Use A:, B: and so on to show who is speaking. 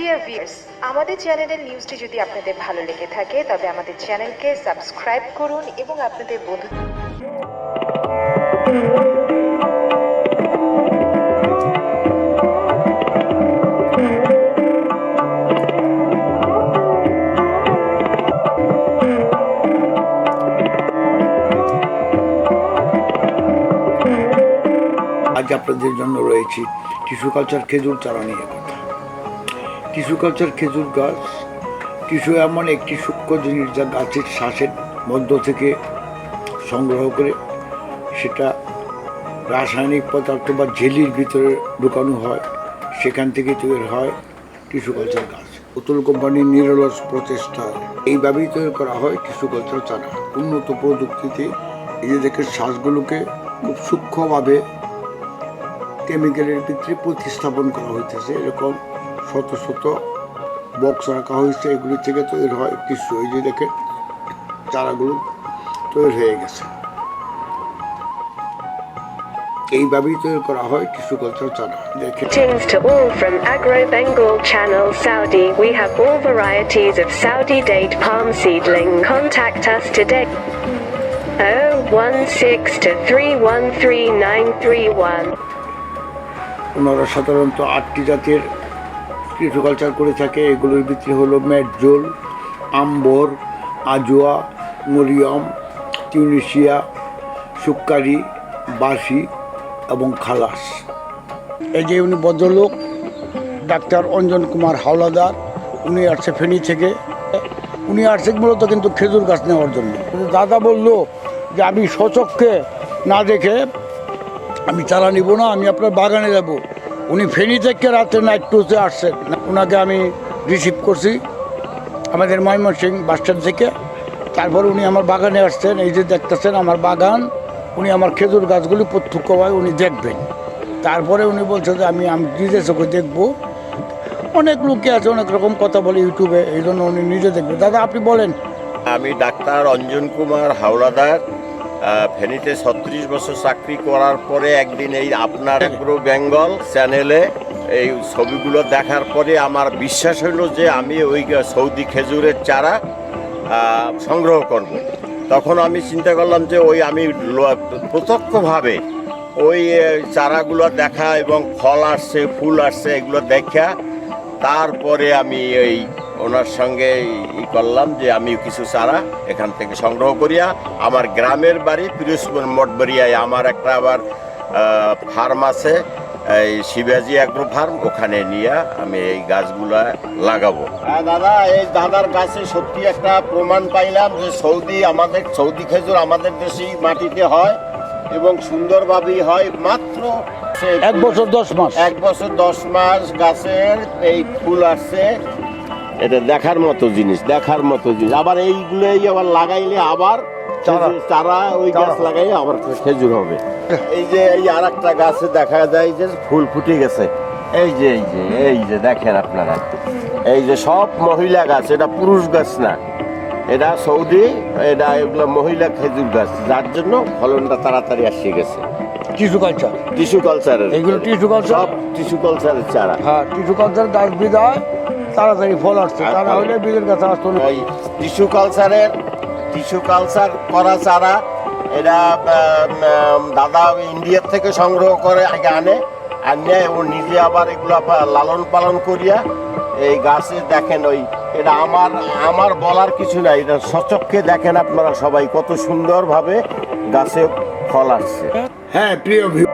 A: Dear viewers আমাদের চ্যানেলের নিউজটি যদি আপনাদের ভালো লেগে থাকে, তবে আমাদের চ্যানেলকে সাবস্ক্রাইব করুন এবং আপনাদের বন্ধু
B: আজ আপনাদের জন্য রয়েছে টিস্যু কালচার খেজুর চারা নিয়ে কথা গাছের খেজুর গাছ কিছু এমন একটি সূক্ষ্ম জিনিস যা গাছের শ্বাসের মধ্য থেকে সংগ্রহ করে সেটা রাসায়নিক পদার্থ বা ঝেলির ভিতরে ঢুকানো হয়, সেখান থেকে তৈরি হয় টিস্যু কালচার গাছ। পুতুল কোম্পানির নিরলস প্রচেষ্টা, এইভাবেই তৈরি করা হয় টিস্যু কালচার চারা উন্নত প্রযুক্তিতে নিজেদের শ্বাসগুলোকে খুব সূক্ষ্মভাবে কেমিক্যালের ভিতরে প্রতিস্থাপন করা হইতেছে, এরকম শত শত বক্স রাখা হয়েছে এগুলি থেকে তৈরি হয় টিস্যু এই যে দেখেন চারাগুলো তৈরি হয়ে গেছে এইভাবেই তৈরি করা হয় টিস্যু কালচার চারা দেখেন
C: Greetings to all from Agro Bengal Channel Saudi. We have all varieties of Saudi date palm seedling. Contact us today. 016 to 313931.
B: ওনারা সাধারণত আটটি জাতের টিস্যু কালচার করে থাকে, এগুলোর ভিতরে হলো Medjool Ambar Ajwa, Mariam Tunisia Sukkari বাসি এবং খালাস। এই যে উনি ভদ্রলোক, ডাক্তার অঞ্জন কুমার হাওলাদার, উনি আসছে ফেনী থেকে। উনি আসছে মূলত কিন্তু খেজুর গাছ নেওয়ার জন্য। দাদা বলল যে, আমি সচক্ষে না দেখে আমি চারা নিব না, আমি আপনার বাগানে যাব। উনি ফেনী থেকে রাত্রে নাইট টুতে আসছেন ওনাকে আমি রিসিভ করছি আমাদের ময়মনসিং বাস স্ট্যান্ড থেকে। তারপর উনি আমার বাগানে আসছেন এই যে দেখতেছেন আমার বাগান উনি আমার খেজুর গাছগুলি প্রত্যক্ষভাবে উনি দেখবেন। তারপরে উনি বলছে যে আমি আমি নিজে চোখে দেখব। অনেক লোকে আছে অনেক রকম কথা বলে ইউটিউবে এই জন্য উনি নিজে দেখবে। দাদা আপনি বলেন।
D: আমি ডাক্তার অঞ্জন কুমার হাওলাদার আহ, ফেনীতে ছত্রিশ বছর চাকরি করার পরে একদিন এই আপনার এগ্রো বেঙ্গল চ্যানেলে এই ছবিগুলো দেখার পরে আমার বিশ্বাস হলো যে আমি ওই সৌদি খেজুরের চারা সংগ্রহ করব। তখন আমি চিন্তা করলাম যে ওই আমি প্রত্যক্ষভাবে ওই চারাগুলো দেখা এবং ফল আসছে, ফুল আসছে, এগুলো দেখা তারপরে আমি এই ওনার সঙ্গে ই করলাম যে আমি কিছু চারা এখান থেকে সংগ্রহ করিয়া আমার গ্রামের বাড়ি পিরোজপুর মঠবাড়িয়ায় আমার একটা আবার ফার্ম আছে এই শিবাজি অ্যাগ্রো ফার্ম ওখানে নিয়ে আমি এই গাছগুলা লাগাবো। হ্যাঁ দাদা এই দাদার গাছে সত্যি একটা প্রমাণ পাইলাম যে সৌদি আমাদের সৌদি খেজুর আমাদের দেশেই মাটিতে হয় এবং সুন্দরভাবেই হয়। মাত্র
B: এক বছর দশ মাস।
D: এক বছর দশ মাস গাছের এই ফুল আসছে। এটা দেখার মতো জিনিস দেখার মতো জিনিস। আবার এইগুলোই আবার লাগাইলে আবার
B: চারা।
D: চারা ওই গাছ। লাগাইলে আবার খেজুর হবে। এই যে এই আর একটা গাছে দেখা যায় যে ফুল ফুটে গেছে। এই যে এই যে এই যে দেখেন আপনারা। এই যে সব মহিলা গাছ এটা পুরুষ গাছ না। এটা সৌদি এটা এগুলো মহিলা খেজুর গাছ। যার জন্য ফলনটা তাড়াতাড়ি আসে গেছে।
B: Tissue culture.
D: টিস্যু কালচারের
B: এইগুলো টিস্যু কালচার?
D: সব টিস্যু কালচারের চারা।
B: হ্যাঁ টিস্যু কালচার গাছ বিদায়। তাড়াতাড়ি ফল আসছে।
D: আর
B: তারা হলে বীজের কাছে আসতো না।
D: ওই টিস্যু কালচারের টিস্যু কালচার করা চারা উম, দাদা ইন্ডিয়ার থেকে সংগ্রহ করে আগে আনে আনে ও নিজে আবার এগুলো লালন পালন করিয়া এই গাছে দেখেন ওই এটা আমার আমার বলার কিছু নাই এটা সচক্ষে দেখেন আপনারা সবাই কত সুন্দরভাবে গাছে ফল আসছে।
B: হ্যাঁ প্রিয় ভিউ